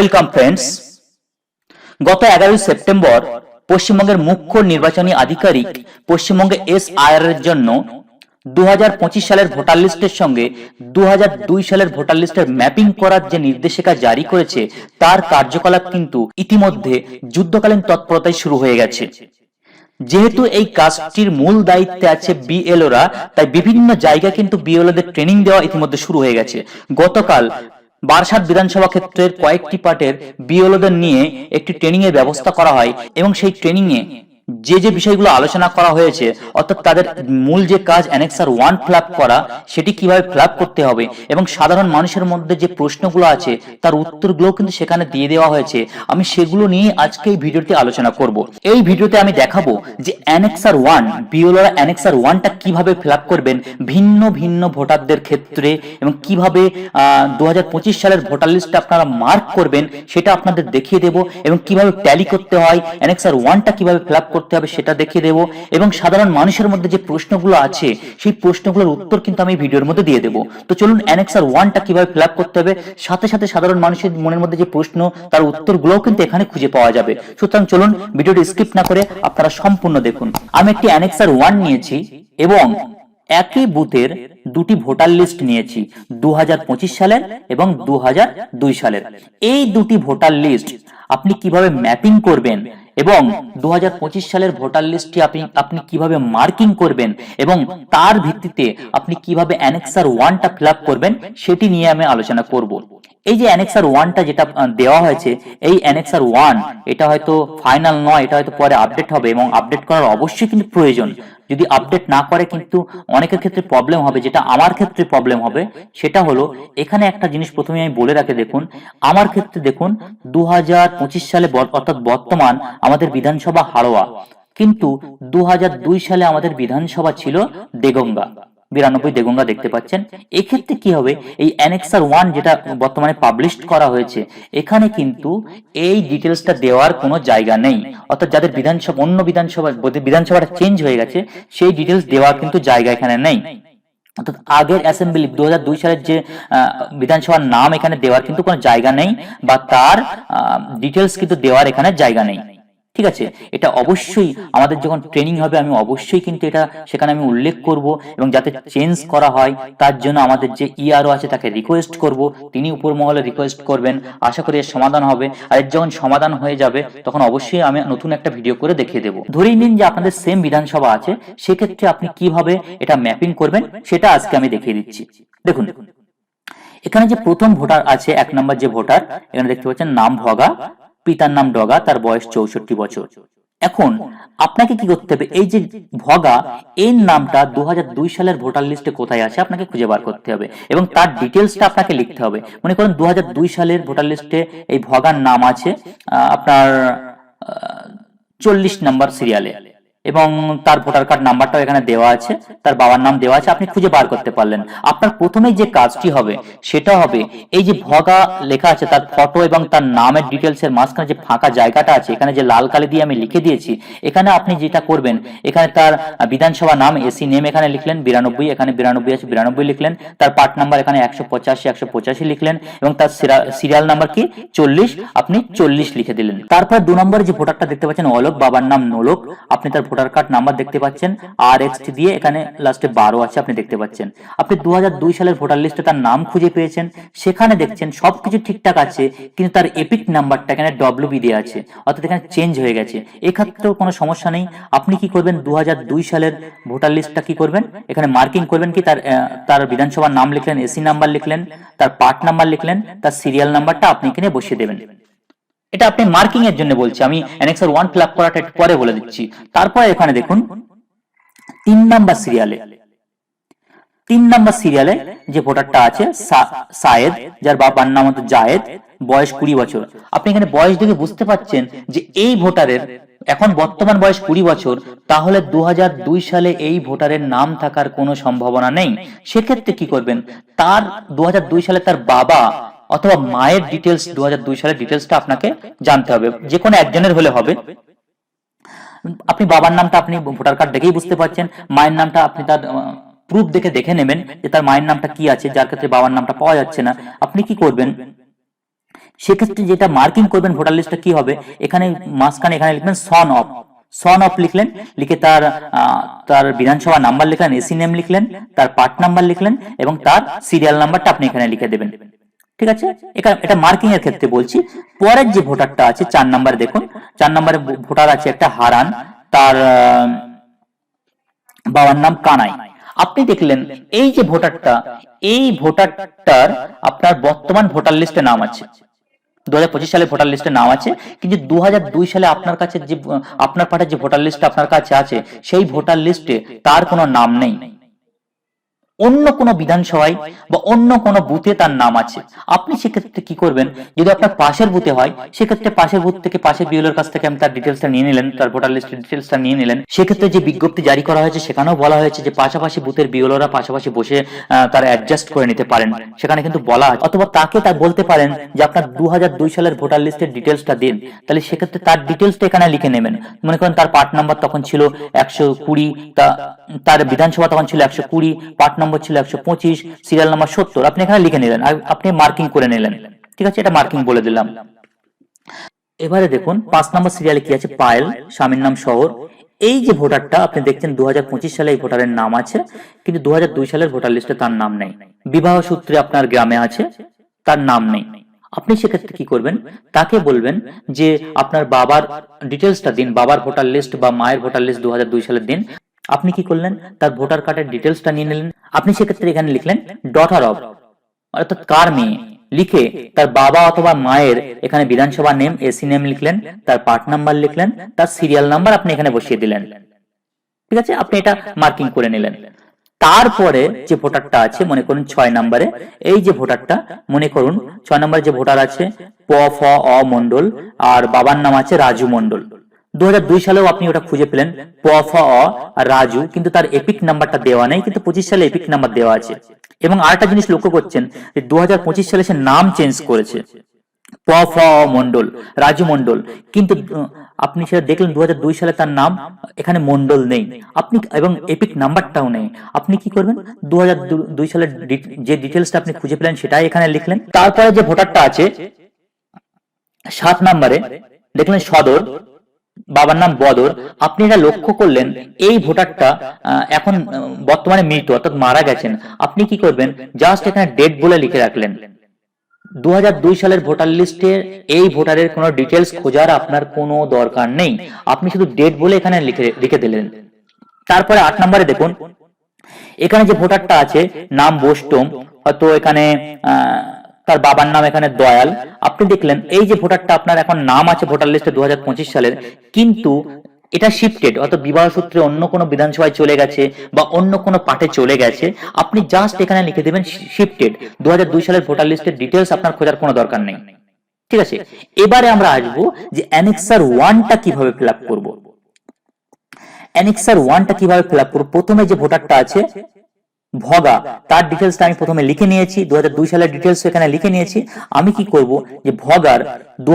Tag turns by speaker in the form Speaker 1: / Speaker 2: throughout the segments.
Speaker 1: Welcome friends গত এগারোই September পশ্চিমবঙ্গের মুখ্য নির্বাচনী আধিকারিক পশ্চিমবঙ্গে এস এর জন্য দু সালের ভোটার লিস্টের সঙ্গে দু সালের ভোটার লিস্টের ম্যাপিং করার যে নির্দেশিকা জারি করেছে, তার কার্যকলাপ কিন্তু ইতিমধ্যে যুদ্ধকালীন তৎপরতায় শুরু হয়ে গেছে। যেহেতু এই কাজটির মূল দায়িত্বে আছে বিএলওরা তাই বিভিন্ন জায়গায় কিন্তু বিএলওদের ট্রেনিং দেওয়া ইতিমধ্যে শুরু হয়ে গেছে। গতকাল বারাসাত বিধানসভা ক্ষেত্রের কয়েকটি পার্টের বিএলওদের নিয়ে একটি ট্রেনিং এর ব্যবস্থা করা হয় এবং সেই ট্রেনিং এ যে যে বিষয়গুলো আলোচনা করা হয়েছে, অর্থাৎ তাদের মূল যে কাজ অ্যানেক্সার ওয়ান ফ্ল্যাপ করা, সেটি কীভাবে ফ্ল্যাপ করতে হবে এবং সাধারণ মানুষের মধ্যে যে প্রশ্নগুলো আছে, তার উত্তরগুলো কিন্তু সেখানে দিয়ে দেওয়া হয়েছে। আমি সেগুলো নিয়ে আজকে এই ভিডিওতে আলোচনা করব। এই ভিডিওতে আমি দেখাবো যে অ্যানেক্সার ওয়ান, বিওলোরা অ্যানেক্সার ওয়ানটা কীভাবে ফ্ল্যাপ করবেন ভিন্ন ভিন্ন ভোটারদের ক্ষেত্রে এবং কীভাবে দু হাজার পঁচিশ সালের ভোটার লিস্ট আপনারা মার্ক করবেন, সেটা আপনাদের দেখিয়ে দেব এবং কীভাবে ট্যালি করতে হয়, অ্যানেক্সার ওয়ানটা কীভাবে ফ্ল্যাপ করতে হবে সেটা দেখিয়ে দেব। এবং সাধারণ মানুষের মধ্যে যে প্রশ্নগুলো আছে সেই প্রশ্নগুলোর উত্তর কিন্তু আমি ভিডিওর মধ্যে দিয়ে দেবো। তো চলুন অ্যানেক্সার ওয়ানটা কীভাবে ফিল করতে হবে সাথে সাথে সাধারণ মানুষের মনের মধ্যে যে প্রশ্ন তার উত্তরগুলোও কিন্তু এখানে খুঁজে পাওয়া যাবে। সুতরাং চলুন ভিডিওটি স্কিপ না করে আপনারা সম্পূর্ণ দেখুন। আমি একটি অ্যানেক্সার ওয়ান নিয়েছি এবং একই বুথের দুটি ভোটার লিস্ট নিয়েছি দু হাজার পঁচিশ সালের এবং দু হাজার দুই সালের। এই দুটি ভোটার লিস্ট আপনি কীভাবে ম্যাপিং করবেন এবং দু সালের ভোটার লিস্টটি আপনি আপনি কীভাবে মার্কিং করবেন এবং তার ভিত্তিতে আপনি কীভাবে অ্যানেক্সার ওয়ানটা ফিল করবেন সেটি নিয়ে আমি আলোচনা করব। এই যে অ্যানেক্সার ওয়ানটা যেটা দেওয়া হয়েছে, এই অ্যানেক্সার ওয়ান, এটা হয়তো ফাইনাল নয়, এটা হয়তো পরে আপডেট হবে এবং আপডেট করার অবশ্যই কিন্তু প্রয়োজন। যদি আপডেট না করে কিন্তু অনেকের ক্ষেত্রে প্রবলেম হবে, যেটা আমার ক্ষেত্রে প্রবলেম হবে, সেটা হলো এখানে একটা জিনিস প্রথমে আমি বলে রাখে, দেখুন, আমার ক্ষেত্রে দেখুন দু হাজার পঁচিশ সালে অর্থাৎ বর্তমান আমাদের বিধানসভা হারোয়া কিন্তু দু হাজার দুই সালে আমাদের বিধানসভা ছিল দেগঙ্গা। বিরানব্বই দেগঙ্গা দেখতে পাচ্ছেন। এক্ষেত্রে কি হবে? এই অ্যানেক্সার ওয়ান যেটা বর্তমানে পাবলিশ করা হয়েছে এখানে কিন্তু এই ডিটেলসটা দেওয়ার কোনো জায়গা নেই। অর্থাৎ যাদের বিধানসভা অন্য বিধানসভা বিধানসভাটা চেঞ্জ হয়ে গেছে সেই ডিটেলস দেওয়ার কিন্তু জায়গা এখানে নেই। অর্থাৎ আগের অ্যাসেম্বলি দু দুই সালের যে বিধানসভার নাম এখানে দেওয়ার কিন্তু কোনো জায়গা নেই বা তার ডিটেলস কিন্তু দেওয়ার এখানে জায়গা নেই। ঠিক আছে? এটা অবশ্যই আমাদের যখন ট্রেনিং হবে, আমি অবশ্যই কিন্তু এটা সেখানে আমি উল্লেখ করব এবং যাতে চেঞ্জ করা হয়, তার জন্য আমাদের যে ইআরও আছে তাকে রিকোয়েস্ট করব। তিনি উপর মহলে রিকোয়েস্ট করবেন। আশা করি এর সমাধান হবে। আর যখন সমাধান হয়ে যাবে, তখন অবশ্যই আমি নতুন একটা ভিডিও করে দেখিয়ে দেবো। ধরেই নিন যে আপনাদের সেম বিধানসভা আছে, সেক্ষেত্রে আপনি কীভাবে এটা ম্যাপিং করবেন, সেটা আজকে আমি দেখিয়ে দিচ্ছি। দেখুন, এখানে যে প্রথম ভোটার আছে, এক নম্বর যে ভোটার, এখানে দেখতে পাচ্ছেন নাম ভগা। পিতার নাম ডগা, তার বয়স চৌষট্টি বছর। এখন আপনাকে কি করতে হবে? এই যে ভগা, এর নামটা দু হাজার দুই সালের ভোটার লিস্টে কোথায় আছে আপনাকে খুঁজে বার করতে হবে এবং তার ডিটেলসটা আপনাকে লিখতে হবে। মনে করেন দু হাজার দুই সালের ভোটার লিস্টে এই ভগার নাম আছে আপনার চল্লিশ নাম্বার সিরিয়ালে। এবং তার ভোটার কার্ড নাম্বারটাও এখানে দেওয়া আছে, তার বাবার নাম দেওয়া আছে, আপনি খুঁজে বার করতে পারলেন। আপনার প্রথমেই যে কাজটি হবে, সেটা হবে এই যে ভগা লেখা আছে, তার ফটো এবং তার নামের ডিটেলস এর মাঝখানে যে ফাঁকা জায়গাটা আছে, এখানে যে লাল কালি দিয়ে আমি লিখে দিয়েছি, এখানে আপনি যেটা করবেন, এখানে তার বিধানসভা নাম এসি নেম এখানে লিখলেন, বিরানব্বই, এখানে বিরানব্বই আছে, বিরানব্বই লিখলেন, তার পার্ট নাম্বার এখানে একশো পঁচাশি একশো পঁচাশি লিখলেন, এবং তার সিরিয়াল নাম্বার কি? চল্লিশ, আপনি চল্লিশ লিখে দিলেন। তারপর দু নম্বরে যে ভোটারটা দেখতে পাচ্ছেন, অলোক, বাবার নাম নোলক, আপনি তার ভোটার কার্ড নাম্বার দেখতে পাচ্ছেন, আর এক্স দিয়ে এখানে লাস্টে বারো আছে, আপনি দেখতে পাচ্ছেন। আপনি দুই হাজার দুই সালের ভোটার লিস্টে তার নাম খুঁজে পেয়েছেন, সেখানে দেখছেন সবকিছু ঠিকঠাক আছে, কিন্তু তার এপিক নাম্বারটা এখানে ডব্লিউ বি দিয়ে আছে, অর্থাৎ এখানে চেঞ্জ হয়ে গেছে। এক্ষেত্রেও কোনো সমস্যা নেই। আপনি কি করবেন? দু হাজার দুই সালের ভোটার লিস্টটা কি করবেন? এখানে মার্কিং করবেন কি? তার তার বিধানসভার নাম লিখলেন এসি নাম্বার লিখলেন, তার পার্ট নাম্বার লিখলেন, তার সিরিয়াল নাম্বারটা আপনি এখানে বসিয়ে দেবেন। এটা আপনি মার্কিং এর জন্য বলছি। আমি অ্যানেক্সার ওয়ান ফিল করাটা একটু পরে বলে দিচ্ছি। তারপরে এখানে দেখুন, তিন নাম্বার সিরিয়ালে তিন নাম্বার সিরিয়ালে যে ভোটারটা আছে সায়েদ, যার বাবার নাম হচ্ছে জায়েদ, বয়স কুড়ি বছর। আপনি এখানে বয়স দেখে বুঝতে পাচ্ছেন যে এই ভোটারের এখন বর্তমান বয়স কুড়ি বছর, তাহলে দু হাজার দুই সালে এই ভোটারের নাম থাকার কোনো সম্ভাবনা নেই। সেক্ষেত্রে কি করবেন? তার দু হাজার দুই সালে তার বাবা অথবা মায়ের ডিটেলস দু হাজার দুই সালের ডিটেলসটা আপনাকে জানতে হবে। যে কোনো একজনের হলে হবে। আপনি বাবার নামটা আপনি ভোটার কার্ড দেখেই বুঝতে পারছেন। মায়ের নামটা আপনি তার প্রুফ দেখে দেখে নেবেন যে তার মায়ের নামটা কি আছে, যার ক্ষেত্রে বাবার নামটা পাওয়া যাচ্ছে না। আপনি কি করবেন? সেক্ষেত্রে যেটা মার্কিং করবেন ভোটার লিস্টটা কি হবে? এখানে মাঝখানে এখানে লিখবেন সন অফ সন অফ লিখলেন, লিখে তার তার বিধানসভা নাম্বার লিখলেন এসি নেম লিখলেন, তার পার্ট নাম্বার লিখলেন এবং তার সিরিয়াল নাম্বারটা আপনি এখানে লিখে দেবেন। ঠিক আছে? এটা মার্কিং এর ক্ষেত্রে বলছি। পরের যে ভোটারটা আছে, চার নাম্বার দেখুন। চার নাম্বারে ভোটার আছে একটা হারান। তার বাবার নাম কানাই। আপনি দেখলেন, এই যে ভোটারটা, এই ভোটারটার আপনার বর্তমান ভোটার লিস্টে নাম আছে। দু হাজার পঁচিশ সালে ভোটার লিস্টে নাম আছে, কিন্তু দু হাজার দুই সালে আপনার কাছে যে, আপনার পাঠার যে ভোটার লিস্ট আপনার কাছে আছে, সেই ভোটার লিস্টে তার কোনো নাম নেই। অন্য কোনো বিধানসভায় বা অন্য কোনো বুথে তার নাম আছে। আপনি সেক্ষেত্রে কি করবেন? যদি আপনার পাশের বুথে হয়, সেক্ষেত্রে পাশের বুথ থেকে পাশের বিএলওর কাছ থেকে আপনি তার ডিটেলসটা নিয়ে নিলেন, তার ভোটার লিস্টের ডিটেলসটা নিয়ে নিলেন। সেক্ষেত্রে যে বিজ্ঞপ্তি জারি করা হয়েছে, সেখানেও বলা হয়েছে যে পাশাপাশি বুথের বিএলওরা পাশাপাশি বসে তারা অ্যাডজাস্ট করে নিতে পারেন। সেখানে কিন্তু বলা আছে। অথবা তাকে তা বলতে পারেন যে আপনার দু সালের ভোটার লিস্টের ডিটেলসটা দিন। তাহলে সেক্ষেত্রে তার ডিটেলসটা এখানে লিখে নেবেন। মনে করেন তার পার্ট নাম্বার তখন ছিল একশো কুড়ি তার বিধানসভা তখন ছিল একশো কুড়ি পার্ট নম্বর ছিল একশো পঁচিশ সিরিয়াল নাম্বার সত্তর। আপনি এখানে লিখে নিলেন আপনি মার্কিং করে নিলেন। ঠিক আছে, এটা মার্কিং বলে দিলাম। এবারে দেখুন, পাঁচ নম্বর সিরিয়ালে কি আছে? পায়েল, স্বামীর নাম শহর। এই যে ভোটারটা, আপনি দেখছেন দু সালে এই ভোটারের নাম আছে, কিন্তু দু সালের ভোটার লিস্টে তার নাম নেই। বিবাহ সূত্রে আপনার গ্রামে আছে, তার নাম নেই। আপনি সেক্ষেত্রে কি করবেন? তাকে বলবেন যে, আপনার বাবার ডিটেলসটা দিন, বাবার ভোটার লিস্ট বা মায়ের ভোটার লিস্ট দু হাজার দুই সালের দিন। আপনি কি করলেন? তার ভোটার কার্ডের ডিটেলসটা নিয়ে নিলেন। আপনি সেক্ষেত্রে এখানে লিখলেন ডটার অফ অর্থাৎ কার মেয়ে? লিখে তার বাবা অথবা মায়ের এখানে বিধানসভা নেম এসি নেম লিখলেন, তার পার্ট নাম্বার লিখলেন, তার সিরিয়াল নাম্বার আপনি এখানে বসিয়ে দিলেন। ঠিক আছে? আপনি এটা মার্কিং করে নিলেন। তারপরে যে ভোটারটা আছে, মনে করুন ছয় নম্বরে, এই যে ভোটারটা, মনে করুন ছয় নম্বরে যে ভোটার আছে, প, ফ, অ মন্ডল আর বাবার নাম আছে রাজু মন্ডল দুই সালেও আপনি ওটা খুঁজে পেলেন। প ফ অ রাজু, কিন্তু তার এপিক নাম্বারটা দেওয়া নেই, কিন্তু পঁচিশ সালে এপিক নাম্বার দেওয়া আছে। এবং আরেকটা জিনিস লক্ষ্য করছেন যে দুহাজার পঁচিশ সালে সে নাম চেঞ্জ করেছে। প ফ মন্ডল রাজু মন্ডল কিন্তু আপনি সেটা দেখলেন দুহাজার দুই সালে তার নাম, এখানে মন্ডল নেই। আপনি, এবং এপিক নাম্বারটাও নেই। আপনি কি করবেন? দু সালের যে ডিটেলসটা আপনি খুঁজে পেলেন, সেটাই এখানে লিখলেন। তারপরে যে ভোটারটা আছে, সাত নম্বরে, দেখলেন সদর বাবার নাম বদর। আপনি এটা লক্ষ্য করলেন এই ভোটারটা এখন বর্তমানে মৃত অর্থাৎ মারা গেছেন। আপনি কি করবেন? জাস্ট এখানে ডেট বলে লিখে রাখলেন। দু হাজার দুই সালের ভোটার লিস্টে এই ভোটারের কোনো ডিটেলস খোঁজার আপনার কোনো দরকার নেই। আপনি শুধু ডেট বলে এখানে লিখে লিখে দিলেন। তারপরে আট নম্বরে দেখুন। এখানে যে ভোটারটা আছে নাম বোস্টম হয়তো এখানে আহ, তার বাবার নাম এখানে দয়াল। আপনি দেখলেন, এই যে ভোটারটা আপনার এখন নাম আছে ভোটার লিস্টে দু সালের, কিন্তু এটা শিফটেড অর্থাৎ বিবাহ সূত্রে অন্য কোনো বিধানসভায় চলে গেছে বা অন্য কোনো পাঠে চলে গেছে। আপনি জাস্ট এখানে লিখে দেবেন শিফটেড দু হাজার দুই সালের ভোটার লিস্টের ডিটেলস আপনার খোঁজার কোনো দরকার নেই। ঠিক আছে? এবারে আমরা আসব যে অ্যানেক্সার ওয়ানটা কীভাবে ফিল আপ করব। অ্যানেক্সার ওয়ানটা কীভাবে ফিল আপ করব? প্রথমে যে ভোটারটা আছে ভগা। তার ডিটেলসটা আমি প্রথমে লিখে নিয়েছি দু হাজার দুই সালের ডিটেলস এখানে লিখে নিয়েছি। আমি কি করব যে ভগার দু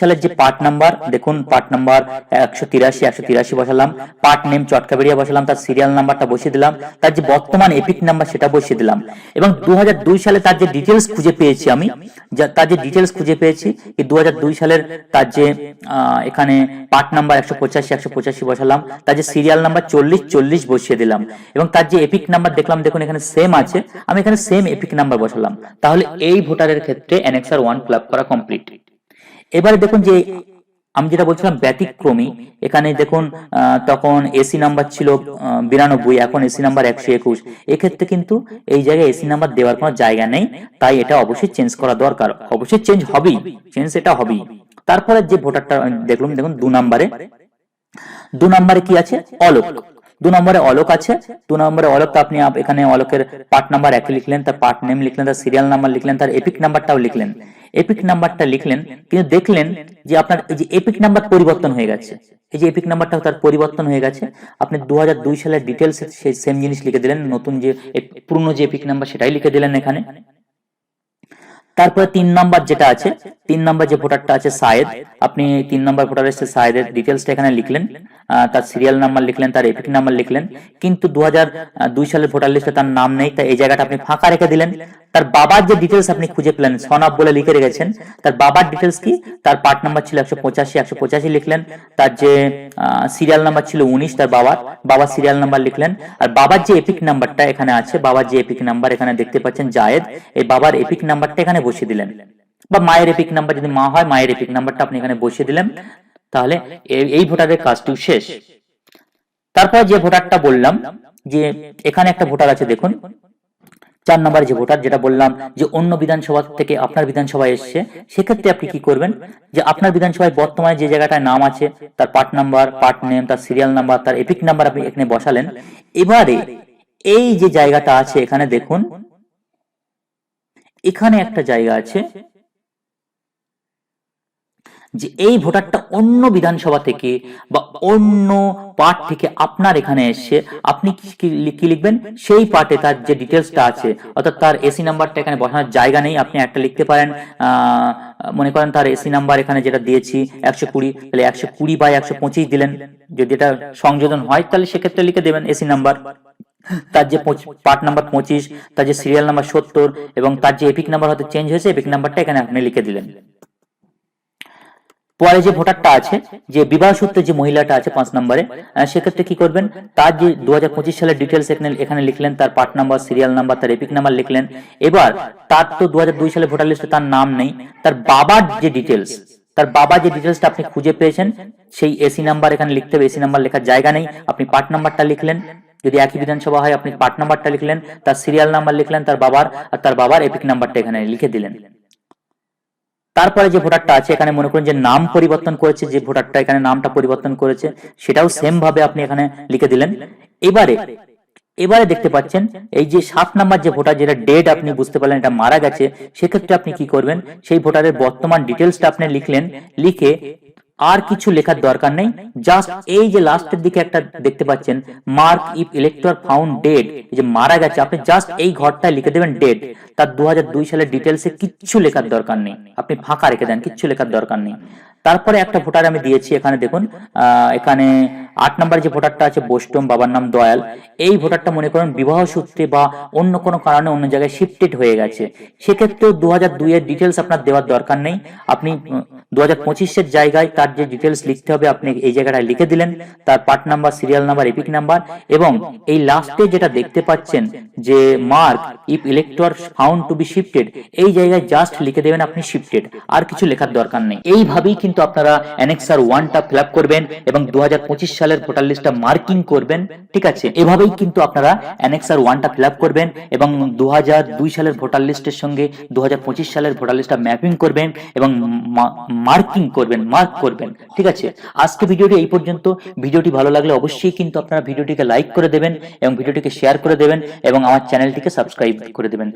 Speaker 1: সালের যে পার্ট নাম্বার দেখুন পার্ট নাম্বার একশো তিরাশি একশো তিরাশি বসালাম। পার্ট নেম চটকাবেড়িয়া বসালাম, তার সিরিয়াল নাম্বারটা বসিয়ে দিলাম, তার যে বর্তমান এপিক নাম্বার সেটা বসিয়ে দিলাম। এবং দু হাজার দুই সালে তার যে ডিটেলস খুঁজে পেয়েছি আমি তার যে ডিটেলস খুঁজে পেয়েছি দু সালের তার যে এখানে পার্ট নাম্বার একশো পঁচাশি একশো পঁচাশি বসালাম, তার যে সিরিয়াল নাম্বার চল্লিশ চল্লিশ বসিয়ে দিলাম। এবং তার যে এপিক নাম্বার দেখলাম দেখুন, এখানে সেম আছে। আমি এখানে সেম এপিক নাম্বার বসালাম। তাহলে এই ভোটারের ক্ষেত্রে অ্যানেক্সার ওয়ান ফিল করা কমপ্লিট এবারে দেখুন যে আমি যেটা বলছিলাম ব্যতিক্রমী, এখানে দেখুন তখন এসি নাম্বার ছিল বিরানব্বই, এখন এসি নাম্বার একশো একুশ। এক্ষেত্রে কিন্তু এই জায়গায় এসি নাম্বার দেওয়ার কোনো জায়গা নেই, তাই এটা অবশ্যই চেঞ্জ করা দরকার। অবশ্যই চেঞ্জ হবেই চেঞ্জ এটা হবেই। তারপরে যে ভোটারটা দেখলাম দেখুন, দু নম্বরে দু নম্বরে কি আছে? অলোক। দু নম্বরে অলোক আছে। দু নম্বরে অলোক আপনি এখানে অলোকের পার্ট নাম্বার এক লিখলেন, তার পার্ট নেম লিখলেন, তার সিরিয়াল নাম্বার লিখলেন, তার এপিক নাম্বারটাও লিখলেন। এপিক নাম্বারটা লিখলেন, কিন্তু দেখলেন যে আপনার এই যে এপিক নাম্বার পরিবর্তন হয়ে গেছে। এই যে এপিক নাম্বারটাও তার পরিবর্তন হয়ে গেছে। আপনি দু হাজার দুই সালের ডিটেলস সেম জিনিস লিখে দিলেন, নতুন যে পুরনো যে এপিক নাম্বার সেটাই লিখে দিলেন এখানে। তারপরে তিন নাম্বার যেটা আছে, তিন নাম্বার যে ভোটারটা আছে সায়েদ, আপনি তিন নাম্বার ভোটার এসে সায়েদের ডিটেলসটা এখানে লিখলেন তার সিরিয়াল নাম্বার লিখলেন, তার এপিক নাম্বার লিখলেন, কিন্তু দু দুই সালের ভোটার লিস্টে তার নাম নেই, তাই এই জায়গাটা আপনি ফাঁকা রেখে দিলেন। তার বাবার যে ডিটেলস আপনি খুঁজে পেলেন, সনাব বলে লিখে রেখেছেন, তার বাবার ডিটেলস কি? তার পার্ট নাম্বার ছিল একশো পঁচাশি একশো পঁচাশি লিখলেন, তার যে সিরিয়াল নাম্বার ছিল উনিশ, তার বাবার বাবার সিরিয়াল নাম্বার লিখলেন, আর বাবার যে এপিক নাম্বারটা এখানে আছে, বাবার যে এপিক নাম্বার এখানে দেখতে পাচ্ছেন জায়েদ, এই বাবার এপিক নাম্বারটা এখানে বসিয়ে দিলেন। বা মায়ের এপিক নাম্বার যদি মা হয়, মায়ের এপিক নাম্বারটা আপনি এখানে বসিয়ে দিলেন। তাহলে এই- ভোটারের কাজটিও শেষ। তারপর যে ভোটারটা বললাম, যে এখানে একটা ভোটার আছে, দেখুন। চার নম্বর যে ভোটার, যেটা বললাম যে অন্য বিধানসভা থেকে আপনার বিধানসভায় এসছে, সেক্ষেত্রে আপনি কি করবেন? যে আপনার বিধানসভায় বর্তমানে যে জায়গাটায় নাম আছে, তার পার্ট নাম্বার, পার্ট নেম, তার সিরিয়াল নাম্বার, তার এপিক নাম্বার আপনি এখানে বসালেন। এবারে এই যে জায়গাটা আছে, এখানে দেখুন এখানে একটা জায়গা আছে যে এই ভোটারটা অন্য বিধানসভা থেকে বা অন্য পার্ট থেকে আপনার এখানে এসছে আপনি কি- লিখবেন? সেই পার্টে তার যে ডিটেলসটা আছে, অর্থাৎ তার এসি নাম্বারটা এখানে বসানোর জায়গা নেই। আপনি একটা লিখতে পারেন মনে করেন তার এসি নাম্বার এখানে যেটা দিয়েছি, একশো কুড়ি, তাহলে একশো কুড়ি বা একশো পঁচিশ দিলেন। যদি এটা সংযোজন হয়, তাহলে সেক্ষেত্রে লিখে দেবেন এসি নাম্বার তার যে পার্ট নাম্বার পঁচিশ, তার যে সিরিয়াল নাম্বার সত্তর এবং তার যে এপিক নাম্বার হয়তো চেঞ্জ হয়েছে এপিক নাম্বারটা এখানে আপনি লিখে দিলেন। পরে যে ভোটারটা আছে, যে বিবাহ সূত্রে যে মহিলাটা আছে পাঁচ নম্বরে সেক্ষেত্রে কি করবেন? তার যে দুহাজার পঁচিশ সালের ডিটেলস এখানে লিখলেন, তার পার্ট নাম্বার সিরিয়াল নাম্বার তার এপিক নাম্বার লিখলেন। এবার তার তো দু হাজার দুই সালে ভোটার লিস্টে তার নাম নেই, তার বাবার যে ডিটেলস তার বাবা যে ডিটেলসটা আপনি খুঁজে পেয়েছেন, সেই এসি নাম্বার এখানে লিখতে হবে এসি নাম্বার লেখার জায়গা নেই, আপনি পার্ট নাম্বারটা লিখলেন। যদি একই বিধানসভা হয় আপনি পার্ট নাম্বারটা লিখলেন তার সিরিয়াল নাম্বার লিখলেন তার বাবার আর তার বাবার এপিক নাম্বারটা এখানে লিখে দিলেন। তারপরে যে ভোটারটা আছে এখানে মনে করুন যে নাম পরিবর্তন করেছে যে ভোটারটা এখানে নামটা পরিবর্তন করেছে সেটাও সেম ভাবে আপনি এখানে লিখে দিলেন। এবারে এবারে দেখতে পাচ্ছেন এই যে সাত নাম্বার যে ভোটার যেটা ডেট আপনি বুঝতে পারলেন এটা মারা গেছে সেক্ষেত্রে আপনি কি করবেন? সেই ভোটারের বর্তমান ডিটেলসটা আপনি লিখলেন লিখে আর কিছু লেখার দরকার নেই। জাস্ট এই যে লাস্টের দিকে একটা দেখতে পাচ্ছেন mark if elector found dead যে মারা গেছে, আপনি জাস্ট এই ঘরটায় লিখে দেবেন ডেট তার দু সালের ডিটেলসে কিচ্ছু লেখার দরকার নেই। আপনি ফাঁকা রেখে দেন, কিচ্ছু লেখার দরকার নেই। তারপরে একটা ভোটার আমি দিয়েছি, এখানে দেখুন এখানে আট নম্বর যে ভোটারটা আছে বোস্টম বাবার নাম দয়াল। এই ভোটারটা মনে করেন বিবাহ সূত্রে বা অন্য কোনো কারণে অন্য জায়গায় শিফটেড হয়ে গেছে। সেক্ষেত্রেও দু হাজার দুই এর ডিটেলস আপনার দেওয়ার দরকার নেই। আপনি দু হাজার পঁচিশের জায়গায় তার যে ডিটেলস লিখতে হবে, আপনি এই জায়গাটায় লিখে দিলেন। তার part number serial number EPIC number এবং এই লাস্টে যেটা দেখতে পাচ্ছেন যে mark if elector found to be shifted এই জায়গায় জাস্ট লিখে দেবেন আপনি শিফটেড আর কিছু লেখার দরকার নেই। এইভাবেই কিন্তু আপনারা অ্যানেক্সার ওয়ানটা ফিল আপ করবেন এবং দু হাজার পঁচিশ সালের ভোটার লিস্টটা মার্কিং করবেন, ঠিক আছে? এভাবেই কিন্তু আপনারা অ্যানেক্সার ওয়ানটা ফিল আপ করবেন এবং দু হাজার দুই সালের ভোটার লিস্টের সঙ্গে দু হাজার পঁচিশ সালের ভোটার লিস্টটা ম্যাপিং করবেন এবং মার্কিং করবেন মার্ক করবেন, ঠিক আছে? আজকে ভিডিওটি এই পর্যন্ত। ভিডিওটি ভালো লাগলে অবশ্যই কিন্তু আপনারা ভিডিওটিকে লাইক করে দেবেন এবং ভিডিওটিকে শেয়ার করে দেবেন এবং আমার চ্যানেলটিকে সাবস্ক্রাইব করে দেবেন।